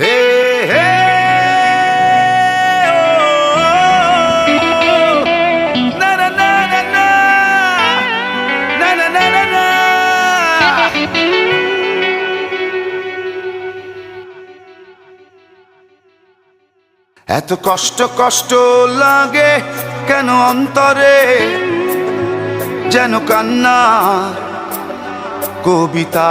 এত কষ্ট কষ্ট লাগে কেন অন্তরে যেন কান্না কবিতা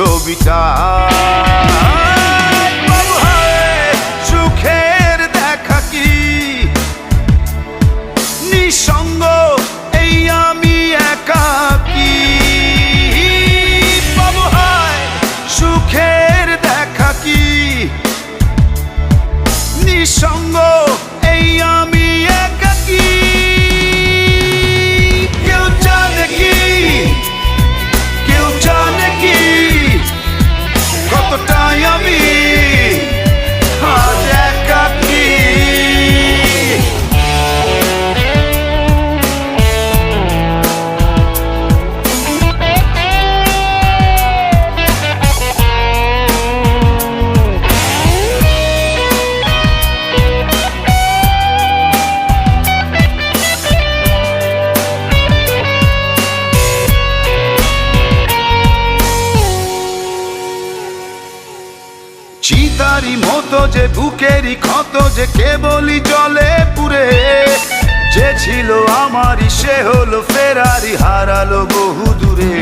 ছবিটা। সুখের দেখা কি? নিঃসঙ্গ এই আমি সুখের দেখা নিঃসঙ্গ আমি চিতারি মতো যে বুকেরই ক্ষত, যে কেবলই জলে পুরে যে ছিল আমারই, সে হলো ফেরারি, হারালো বহু দূরে।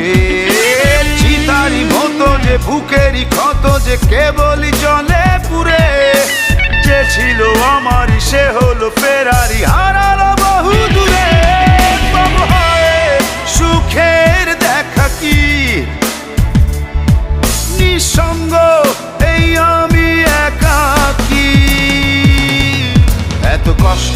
চিতারি মতো যে বুকেরই ক্ষত, যে কেবলই জলে পুরে যে ছিল আমারই